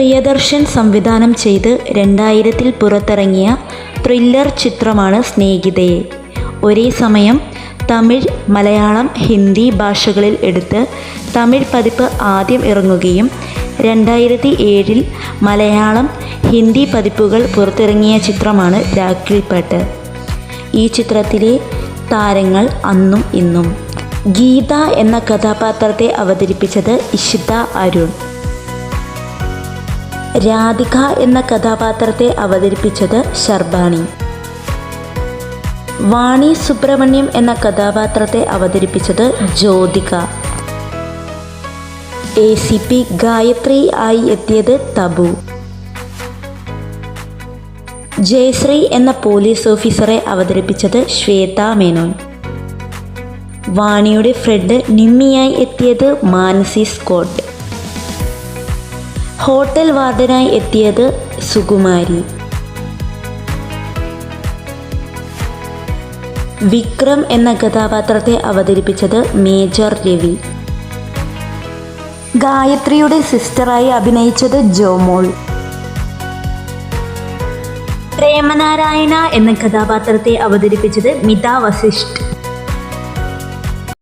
പ്രിയദർശൻ സംവിധാനം ചെയ്ത് രണ്ടായിരത്തിൽ പുറത്തിറങ്ങിയ ത്രില്ലർ ചിത്രമാണ് സ്നേഹിതയെ ഒരേ സമയം തമിഴ് മലയാളം ഹിന്ദി ഭാഷകളിൽ എടുത്ത് തമിഴ് പതിപ്പ് ആദ്യം ഇറങ്ങുകയും രണ്ടായിരത്തി ഏഴിൽ മലയാളം ഹിന്ദി പതിപ്പുകൾ പുറത്തിറങ്ങിയ ചിത്രമാണ് രാഖിൽപ്പെട്ട് ഈ ചിത്രത്തിലെ താരങ്ങൾ അന്നും ഇന്നും. ഗീത എന്ന കഥാപാത്രത്തെ അവതരിപ്പിച്ചത് ഇഷിത അരുൺ. രാധിക എന്ന കഥാപാത്രത്തെ അവതരിപ്പിച്ചത് ശർബാണി. വാണി സുബ്രഹ്മണ്യം എന്ന കഥാപാത്രത്തെ അവതരിപ്പിച്ചത് Jyothika. A C P Gayathri ആയി എത്തിയത് തബു. ജയശ്രീ എന്ന പോലീസ് ഓഫീസറെ അവതരിപ്പിച്ചത് ശ്വേത മേനോൻ. വാണിയുടെ ഫ്രണ്ട് നിമ്മിയായി എത്തിയത് മാനസി സ്കോട്ട്. ഹോട്ടൽ വാർഡനായി എത്തിയത് സുകുമാരി. വിക്രം എന്ന കഥാപാത്രത്തെ അവതരിപ്പിച്ചത് മേജർ രവി. ഗായത്രിയുടെ സിസ്റ്ററായി അഭിനയിച്ചത് ജോമോൾ. പ്രേമനാരായണ എന്ന കഥാപാത്രത്തെ അവതരിപ്പിച്ചത് മിത വസിഷ്ഠ്.